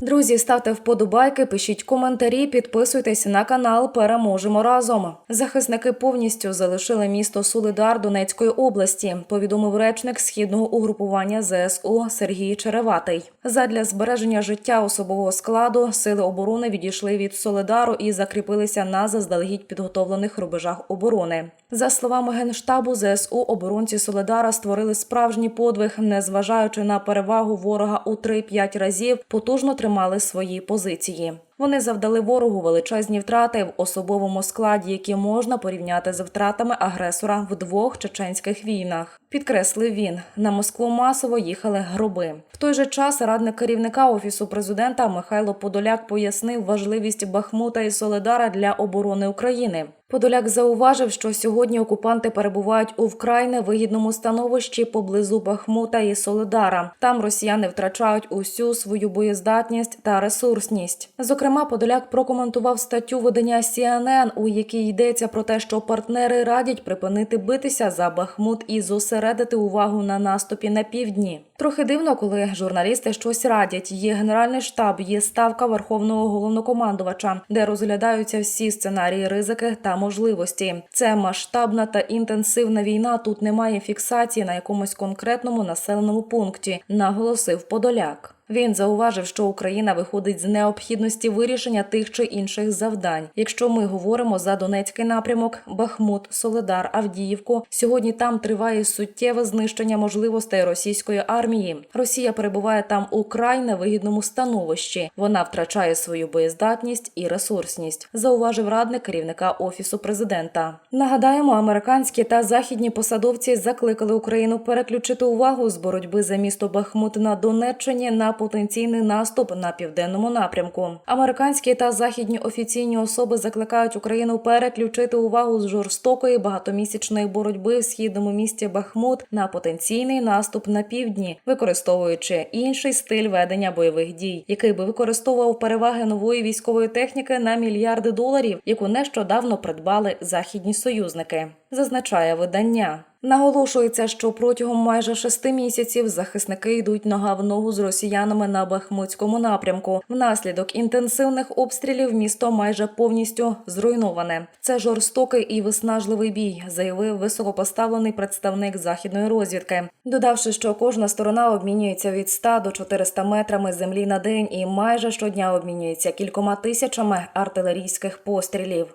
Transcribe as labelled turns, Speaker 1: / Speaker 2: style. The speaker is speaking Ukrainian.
Speaker 1: Друзі, ставте вподобайки, пишіть коментарі, підписуйтесь на канал. Переможемо разом. Захисники повністю залишили місто Солидар Донецької області. Повідомив речник східного угрупування ЗСУ Сергій Череватий. Задля збереження життя особового складу сили оборони відійшли від Солидару і закріпилися на заздалегідь підготовлених рубежах оборони. За словами генштабу ЗСУ, оборонці Солидара створили справжній подвиг, незважаючи на перевагу ворога у 3-5 разів, потужно тримали свої позиції. Вони завдали ворогу величезні втрати в особовому складі, які можна порівняти з втратами агресора в двох чеченських війнах. Підкреслив він, на Москву масово їхали гроби. В той же час радник керівника офісу президента Михайло Подоляк пояснив важливість Бахмута і Соледара для оборони України. Подоляк зауважив, що сьогодні окупанти перебувають у вкрай невигідному становищі поблизу Бахмута і Соледара. Там росіяни втрачають усю свою боєздатність та ресурсність. Зокрема, Подоляк прокоментував статтю видання CNN, у якій йдеться про те, що партнери радять припинити битися за Бахмут і зосередити увагу на наступі на півдні. Трохи дивно, коли журналісти щось радять. Є генеральний штаб, є ставка верховного головнокомандувача, де розглядаються всі сценарії ризики та можливості. Це масштабна та інтенсивна війна. Тут немає фіксації на якомусь конкретному населеному пункті, наголосив Подоляк. Він зауважив, що Україна виходить з необхідності вирішення тих чи інших завдань. Якщо ми говоримо за Донецький напрямок, Бахмут, Соледар, Авдіївку, сьогодні там триває суттєве знищення можливостей російської армії. Росія перебуває там у край невигідному становищі. Вона втрачає свою боєздатність і ресурсність, зауважив радник керівника офісу президента. Нагадаємо, американські та західні посадовці закликали Україну переключити увагу з боротьби за місто Бахмут на Донеччині на потенційний наступ на південному напрямку. Американські та західні офіційні особи закликають Україну переключити увагу з жорстокої багатомісячної боротьби в східному місті Бахмут на потенційний наступ на півдні, використовуючи інший стиль ведення бойових дій, який би використовував переваги нової військової техніки на мільярди доларів, яку нещодавно придбали західні союзники. Зазначає видання. Наголошується, що протягом майже шести місяців захисники йдуть нога в ногу з росіянами на Бахмутському напрямку. Внаслідок інтенсивних обстрілів місто майже повністю зруйноване. Це жорстокий і виснажливий бій, заявив високопоставлений представник західної розвідки, додавши, що кожна сторона обмінюється від 100 до 400 метрами землі на день і майже щодня обмінюється кількома тисячами артилерійських пострілів.